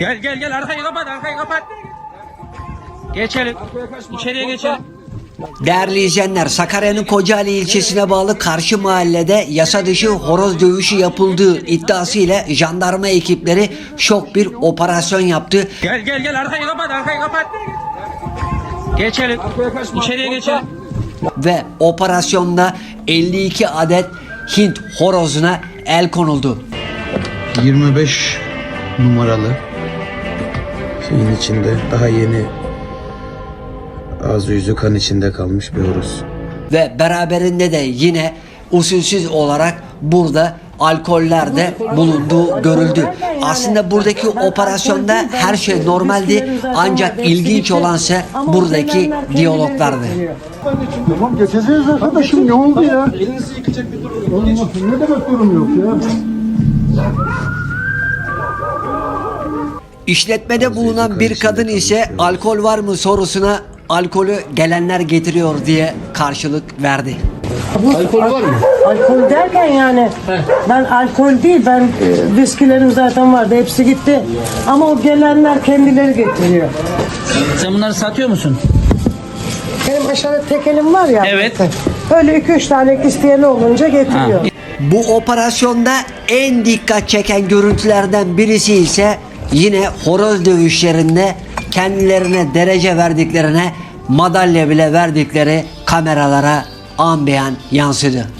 Gel gel gel arkayı kapat arkayı kapat. Geçelim. İçeriye geçelim. Değerli izleyenler Sakarya'nın Kocaeli ilçesine bağlı karşı mahallede yasa dışı horoz dövüşü yapıldığı iddiasıyla jandarma ekipleri şok bir operasyon yaptı. Gel gel gel arkayı kapat arkayı kapat. Geçelim. İçeriye geçelim. ve operasyonda 52 adet Hint horozuna el konuldu. 25 numaralı şeyin içinde daha yeni ağzı yüzü kan içinde kalmış bir horoz. Ve beraberinde de yine usulsüz olarak burada alkoller de bulunduğu görüldü. Aslında buradaki operasyonda her şey normaldi ancak ilginç olansa buradaki diyaloglardı. Tamam geçeceğiz arkadaşım ne oldu ya? Elinizi yıkacak bir durum yok. Ne demek durum yok ya? İşletmede bulunan bir kadın ise alkol var mı sorusuna alkolü gelenler getiriyor diye karşılık verdi. Alkol var mı? Alkol derken yani ben alkol değil ben e, viskilerim zaten vardı hepsi gitti ama o gelenler kendileri getiriyor. Sen bunları satıyor musun? Benim aşağıda tekelim var ya. Evet. Öyle iki üç tane isteyeni olunca getiriyor. Bu operasyonda en dikkat çeken görüntülerden birisi ise yine horoz dövüşlerinde kendilerine derece verdiklerine madalya bile verdikleri kameralara ambeyan yansıdı.